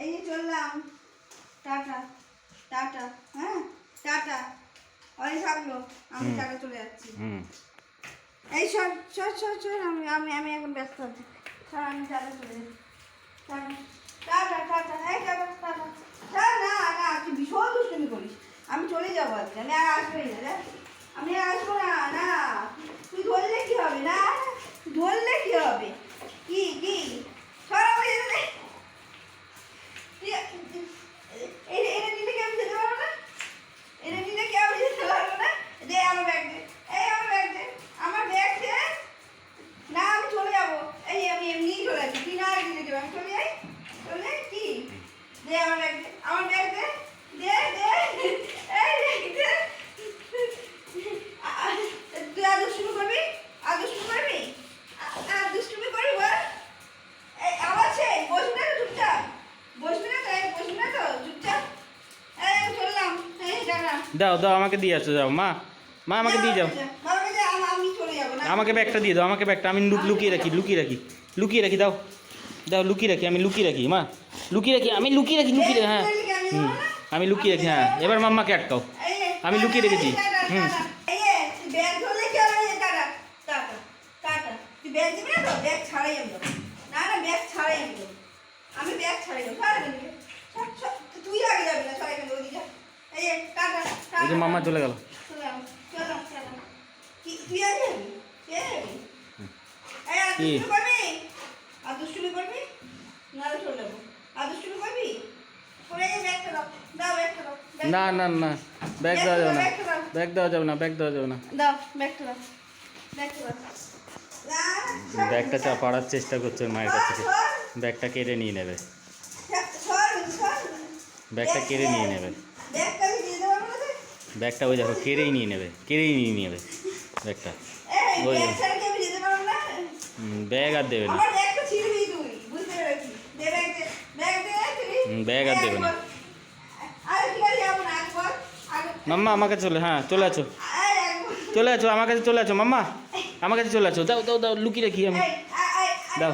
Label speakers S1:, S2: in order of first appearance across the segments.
S1: এই যে চললাম। টাটা টাটা হ্যাঁ? টাটা। অনেক থাকল আমি। টাটা চলে যাচ্ছি। এই সর সর সর সর আমি আমি আমি এখন ব্যস্ত আছি। সর আমি টাটা চলে যাচ্ছি। টাটা টাটা এই টাটা টাটা। টাটা না না তুই ভীষণ দুষ্টুমি করিস। আমি চলে যাব আজকে আমি আর আসবোই না। আমি আর আসব না না। তুই ধরলে কি হবে না? ধরলে কি হবে কি কি সর আমার যেতে দে। তুই- এটা এটা নিলে কি আমি যেতে পারব না এটা নিলে কি আমি যেতে পারব না দে আমার ব্যাগ দে। আমার ব্যাগ দে। দে। না
S2: দাও দাও, আমাকে দিয়ে আসো যাও মা। মা, আমাকে দিয়ে যাও। আমাকে ব্যাগটা দিয়ে দাও, আমাকে ব্যাগটা, আমি লুকিয়ে রাখি লুকিয়ে রাখি লুকিয়ে রাখি, দাও। দাও, লুকিয়ে রাখি, আমি লুকিয়ে রাখি, মা। লুকিয়ে রাখি, আমি লুকিয়ে রাখি লুকিয়ে রাখি হ্যাঁ। হুম, আমি লুকিয়ে রাখি হ্যাঁ। এবার মাম্মাকে আটকাও। আমি লুকিয়ে রেখেছি। হুম।
S1: আমি ব্যাগ ছাড়াই তুই আগে যাবি না যে
S2: মামা চলে গেল।
S1: কি?
S2: না না না ব্যাগ দেওয়া যাবে না। ব্যাগ দেওয়া যাবে না ব্যাগ দেওয়া যাবে না।
S1: ব্যাগটা
S2: চা পাড়ার চেষ্টা করছে মায়ের কাছ থেকে। ব্যাগটা কেড়ে নিয়ে নেবে। ব্যাগটা কেড়ে নিয়ে নেবে।
S1: ব্যাগটা
S2: ওই দেখো কেড়েই নিয়ে নেবে কেড়েই নিয়ে নেবে ব্যাগটা। ওই
S1: ব্যাগ
S2: আর দেবে না।
S1: ব্যাগ
S2: আর দেবে না। মাম্মা আমার কাছে চলে হ্যাঁ চলে আছো। চলে আছো আমার কাছে চলে আছো মাম্মা। আমার কাছে চলে আছো। দাও দাও দাও লুকিয়ে রাখি আমি। দাও।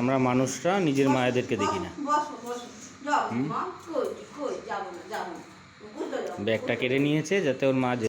S2: আমরা মানুষরা নিজের মায়েদেরকে দেখি না। ব্যাগটা কেড়ে নিয়েছে যাতে ওর মা